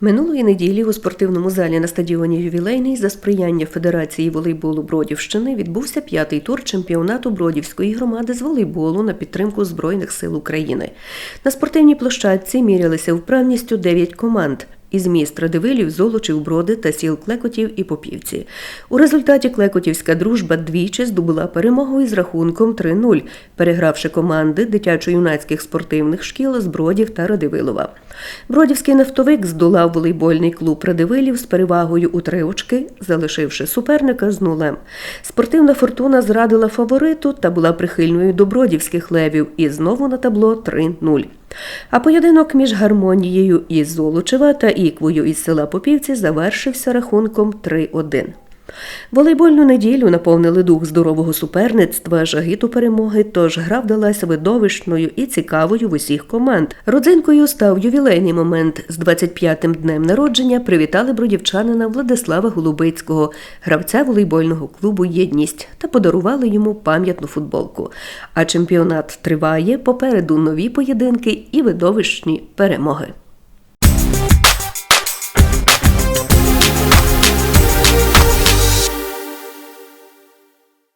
Минулої неділі у спортивному залі на стадіоні Ювілейний за сприяння Федерації волейболу Бродівщини відбувся п'ятий тур чемпіонату Бродівської громади з волейболу на підтримку Збройних сил України. На спортивній площадці мірялися вправністю 9 команд. Із міст Радивилів, Золочів, Броди та сіл Клекотів і Попівці. У результаті Клекотівська дружба двічі здобула перемогу із рахунком 3-0, перегравши команди дитячо-юнацьких спортивних шкіл з Бродів та Радивилова. Бродівський нафтовик здолав волейбольний клуб Радивилів з перевагою у три очки, залишивши суперника з нулем. Спортивна фортуна зрадила фавориту та була прихильною до бродівських левів і знову на табло 3-0. А поєдинок між гармонією із Золочева та іквою із села Попівці завершився рахунком 3-1. Волейбольну неділю наповнили дух здорового суперництва, жагіту перемоги, тож гра вдалася видовищною і цікавою в усіх команд. Родзинкою став ювілейний момент. З 25-м днем народження привітали бродівчанина Владислава Голубицького, гравця волейбольного клубу Єдність та подарували йому пам'ятну футболку. А чемпіонат триває попереду нові поєдинки і видовищні перемоги.